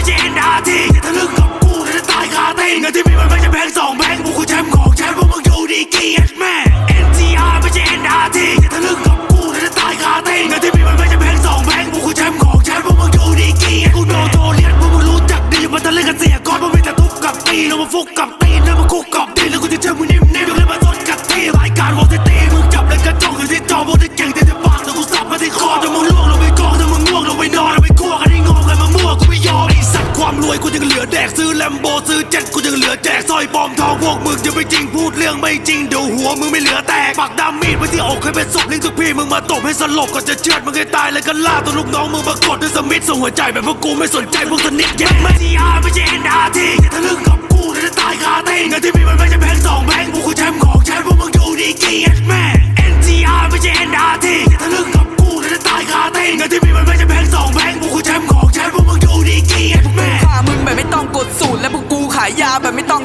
ไม่ใช่ NRT อย่าทะลึ่งกับกูจะตายคาตีนเงินที่มีมันไม่ใช่แบงค์สองแบงค์พวกกูแชมป์ของแชมป์พวกมึงอยู่ดีเกียรติแม่ NTR ไม่ใช่ NRT อย่าทะลึ่งกับกูจะตายคาตีนเงินที่มีมันไม่ใช่แบงค์สองแบงค์พวกกูแชมป์ของแชมป์พวกมึงอยู่ดีเกียรติกูโดนโทรเรียนพวกมึงรู้จักดีมันทะลึ่งกันเสียก่อนมันมีแต่ทุบกับตีแล้วมาฟุกกับตีแล้วมาคุกกับตีแล้วกูจะเจอมึงนิ่ แดกซื้อแลมโบซื้อเจ็ดกูยังเหลือแจกสร้อยปลอมทองพวกมึงจะไม่จริงพูดเรื่องไม่จริงเดี๋ยวหัวมึงไม่เหลือแตกปากดำมีดไว้ที่อกให้เป็นศพลิงทุกพี่มึงมาตบให้สลบก็จะเชือดมึงให้ตายเลยก็ล่าตัวลูกน้องมึงมากดด้วยสมิธส่งหัวใจแบบพวกกูไม่สนใจพวกสนิทเย็นไม่ทีอาร์ไม่ใช่ NRT อย่าทะลึ่งกับกูจะตาย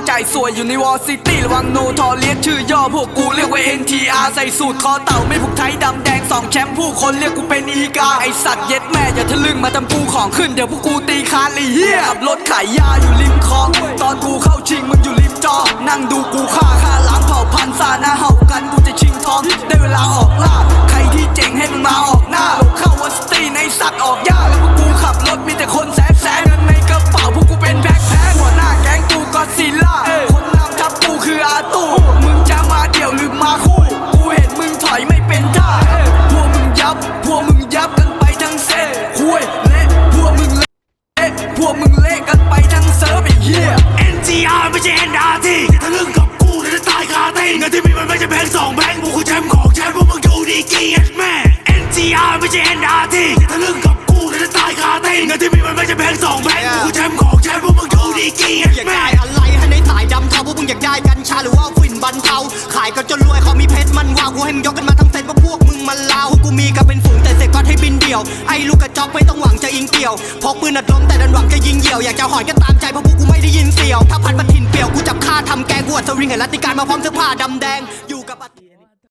แบบไม่ต้องจ่ายสวยอยู่ในวอลซิตี้ระวังโนทอเลียสชื่อย่อพวกกูเรียกว่า NTR ใส่สูตรคอเต่าไม่ผูกไทยดำแดงสองแชมป์ผู้คนเรียกกูเป็นอีกาไอสัตว์เย็ดแม่อย่าทะลึ่งมาทำกูของขึ้นเดี๋ยวพวกกูตีคานลยเฮียขับรถขายยาอยู่ริมคลองตอนกูเข้าชิงมึงอยู่ริมจอ นั่งดูกูฆ่าฆ่าล้างเผ่าพันธุ์ซาหน้าเห่ากันกูจะชิงทองได้เวลาออกล่าใครที่เจ๋งให้มันมาออก งินที่มีมันไม่ใช่แบงค์สองแบงค์พวกกูแชมป์ของแชมป์พวกมึงอยู่ดีเกียรติอยากแม่ได้อะไรให้ในสายดำเทาพวกมึงอยากได้กัญชาหรือว่าฝิ่นบรรเทาขายกันจนรวยเขามีเพชรมันว้าวกูให้มึงยกกันมาทั้งเซตว่าพวกมึงมันลาวพวกกูมีกันเป็นฝูงแต่เสกก็ให้บินเดี่ยวไอ้ลูกกระจอกไม่ต้องหวังจะอิงเกี่ยวพกปืนอัดลมแต่ดันหวังจะยิงเหี่ยวอยากจะหอยก็ตามใจเพราะพวกกูไม่ได้ยินเสียวถ้าพันปะทินเปลี่ยวกูจับฆ่าทำแกงกูอัดสวิงเห็นรัตติการมาพร้อมเสื้อผ้าดำแดงอยู่กับ